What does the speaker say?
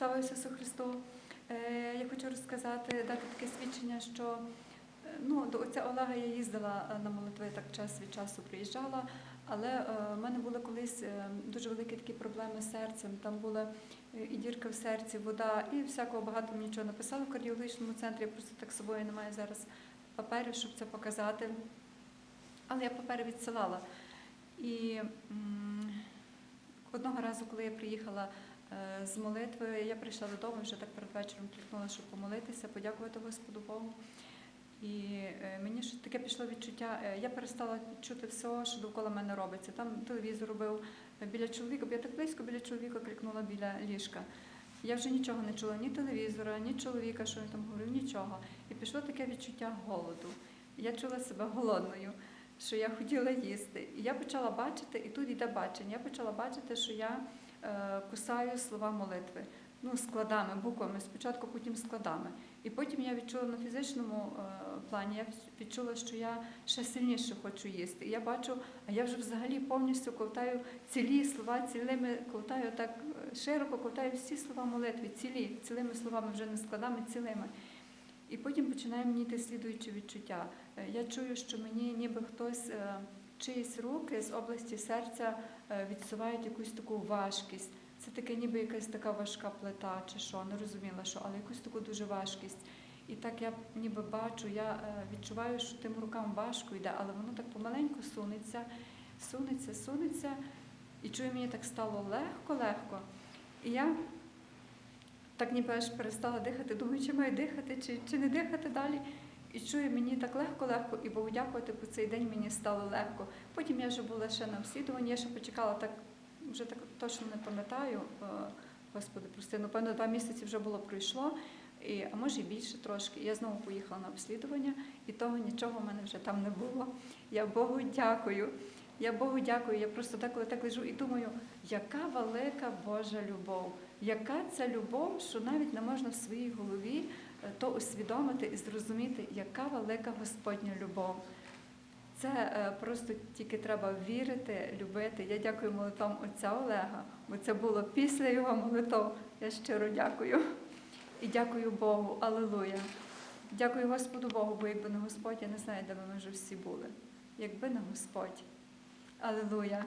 Слава Ісусу Христу! Е, Я хочу розказати, дати таке свідчення, що е, ну, до отця Олега я їздила е, на молитви, так час від часу приїжджала, але в мене були колись дуже великі такі проблеми з серцем. Там була е, і дірка в серці, вода, і всякого багато мені чого написали в кардіологічному центрі. Я просто так з собою немає зараз паперів, щоб це показати. Але я папери відсилала. І одного разу, коли я приїхала з молитви, я прийшла додому, вже так перед вечором клікнула, щоб помолитися, подякувати Господу Богу. І е, мені ж таке пішло відчуття, е, я перестала чути все, що довкола мене робиться. Там телевізор робив е, біля чоловіка, я так близько біля чоловіка клікнула біля ліжка. Я вже нічого не чула, ні телевізора, ні чоловіка, що він там говорив, нічого. І пішло таке відчуття голоду. Я чула себе голодною, що я хотіла їсти. І я почала бачити, і тут йде бачення. Я почала бачити, що я е, кусаю слова молитви. Ну, складами, буквами, спочатку, потім складами. І потім я відчула на фізичному е, плані, я відчула, що я ще сильніше хочу їсти. І я бачу, а я вже взагалі повністю ковтаю цілі слова, цілими ковтаю так е, широко, ковтаю всі слова молитви, цілі, цілими словами, вже не складами, цілими. І потім починає мені йти слідуюче відчуття. Е, Я чую, що мені ніби хтось е, чиїсь руки з області серця е, відсувають якусь таку важкість. Це таке ніби якась така важка плита чи що, не розуміла що, але якусь таку дуже важкість. І так я ніби бачу, я е, відчуваю, що тим рукам важко йде, але воно так помаленьку сунеться, сунеться, сунеться. І чую, мені так стало легко-легко. І я так ніби аж перестала дихати, думаю, чи маю дихати, чи, чи не дихати далі. І чую, мені так легко-легко, і Богу дякувати, по цей день мені стало легко. Потім я вже була ще на обслідуванні, я ще почекала так, вже так точно не пам'ятаю. е, Господи, прости, напевно, два місяці вже було пройшло, і, а може і більше трошки. Я знову поїхала на обслідування, і того нічого в мене вже там не було. Я Богу дякую. Я Богу дякую. Я просто деколи так лежу і думаю, яка велика Божа любов, яка це любов, що навіть не можна в своїй голові то усвідомити і зрозуміти, яка велика Господня любов. Це е, просто тільки треба вірити, любити. Я дякую молитвам отця Олега, бо це було після його молитв. Я щиро дякую. І дякую Богу. Алілуя. Дякую Господу Богу, бо якби не Господь, я не знаю, де би ми вже всі були. Якби не Господь. Алілуя.